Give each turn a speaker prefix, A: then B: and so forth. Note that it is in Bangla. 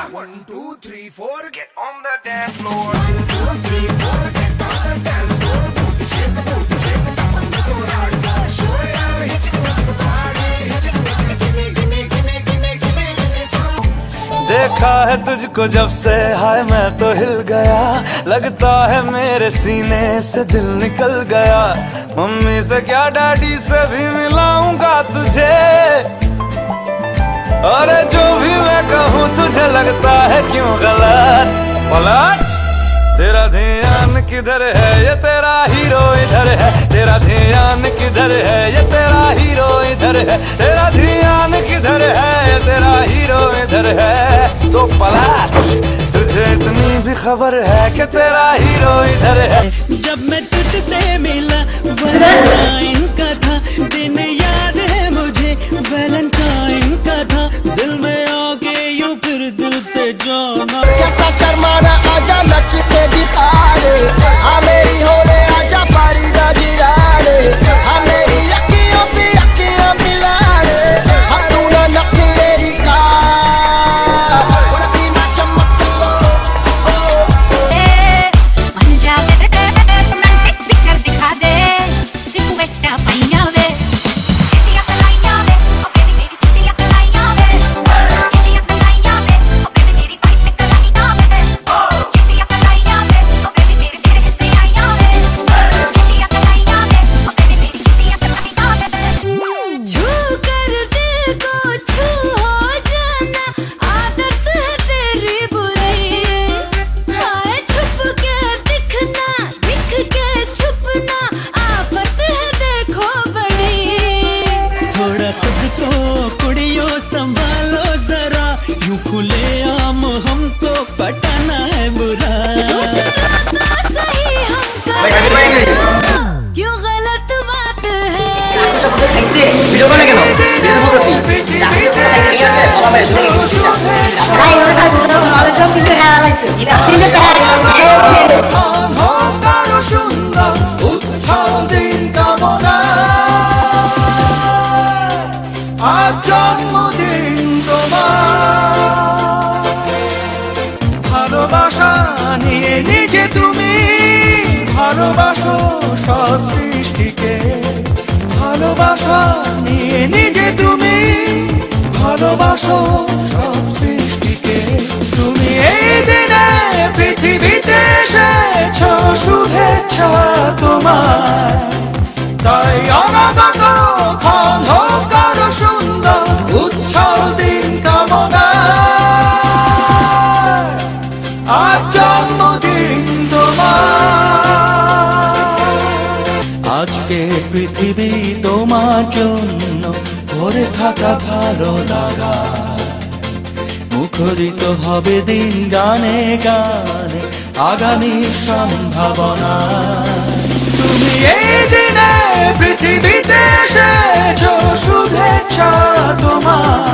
A: back. One, two,
B: three, four, get
A: on the dance
B: floor. One, two, three, four, get on the dance floor. Booty shake, booty shake, tap on the floor hard. Show down, hit it, hit it, party, hit it, hit it, gimme, gimme, gimme, gimme, gimme, gimme some.
C: देखा है तुझको जब से हाय मैं तो हिल गया लगता है मेरे सीने से दिल निकल गया मम्मी से क्या डैडी से भी मिलाऊँगा तुझे लगता है क्यों गलत? पलट। तेरा ध्यान किधर है? ये तेरा हीरो इधर है। तेरा ध्यान किधर है? ये तेरा हीरो इधर है। तेरा ध्यान किधर है? ये तेरा हीरो इधर है। तो पलट। तुझे इतनी भी खबर है कि तेरा हीरो इधर है।
D: जब मैं तुझसे मिला
E: কারও দিন কামনা জন্মদিন তোমার ভালোবাসা নিয়ে নিজে তুমি ভালোবাসো সব সৃষ্টিকে ভালোবাসা নিয়ে নিজে তুমি ভালোবাসো সব সৃষ্টিকে। তুমি এই দিনে পৃথিবীতে এসেছ, শুভেচ্ছা তোমার তাই অনাগত আজকে পৃথিবী তোমার জন্য ভরে থাকা ভালো লাগা মুখরিত হবে দিন গানে গানে আগামী সম্ভাবনা। তুমি এই দিনে পৃথিবীতে এসেছ শুভেচ্ছা তোমার।